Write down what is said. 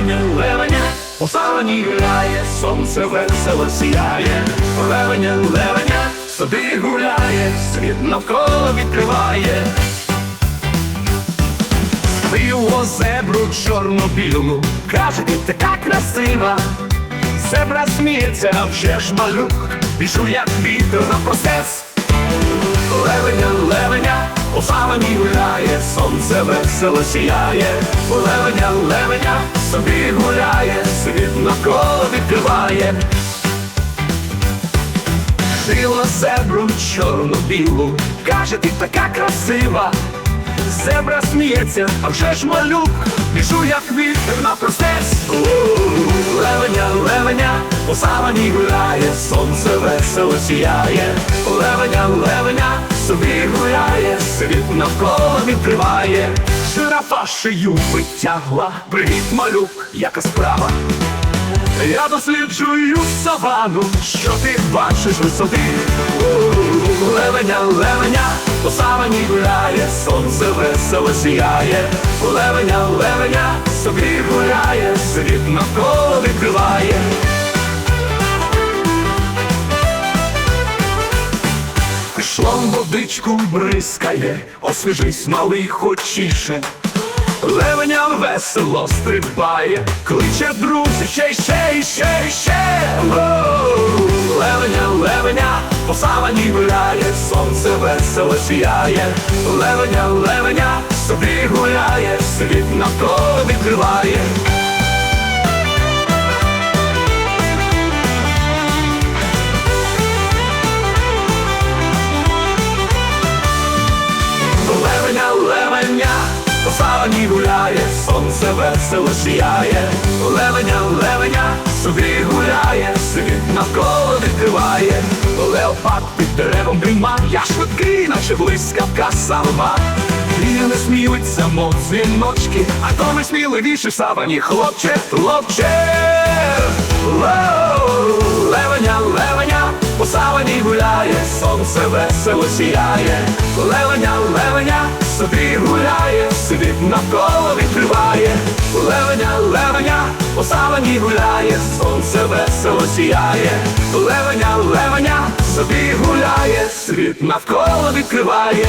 левеня, левеня, у савані гуляє, сонце весело сіяє, левеня, левеня, собі гуляє, світ навколо відкриває. Пиво зебру чорно-білу, каже, ти така красива. Зебра сміється, а вже ж малюк, біжу як вітер на простець. Левеня, левеня, у савані гуляє, сонце весело сіяє, левеня, левеня, собі гуляє, світ навколо відкриває. Дила зебру чорно-білу, каже, ти така красива. Зебра сміється, а вже ж малюк, біжу як вітер на простець. Левеня, левеня, по савані гуляє, сонце весело сіяє. Левеня, левеня, собі гуляє, світ навколо відкриває. Жирафа шию витягла, привіт, малюк, яка справа. Я досліджую савану, що ти бачиш висоти. Левеня, левеня, по савані гуляє, сонце весело сіяє. Левеня, левеня, собі гуляє, світ навколо відкриває. Шлом водичку бризкає, освіжись, малий хочіше. Левеня весело стрибає, кличе друзі, ще, ще, ще, ще. Левеня, левеня, по савані гуляє, сонце весело сіяє. Левеня, левеня, собі гуляє, світ навколо відкриває. Савані гуляє, сонце весело сіяє. Левеня, левеня, собі гуляє, світ навколо відкриває. Леопард під деревом дріма, я швидкий, наче блискавка сама. І не сміються, мов дзвіночки, а то ми сміливіші в савані, хлопче, хлопче. Левеня, левеня, по савані гуляє, сонце весело сіяє. Левеня, левеня, собі гуляє, світ навколо відкриває. Левеня, левеня, по савані гуляє, сонце весело сіяє. Левеня, левеня, собі гуляє, світ навколо відкриває.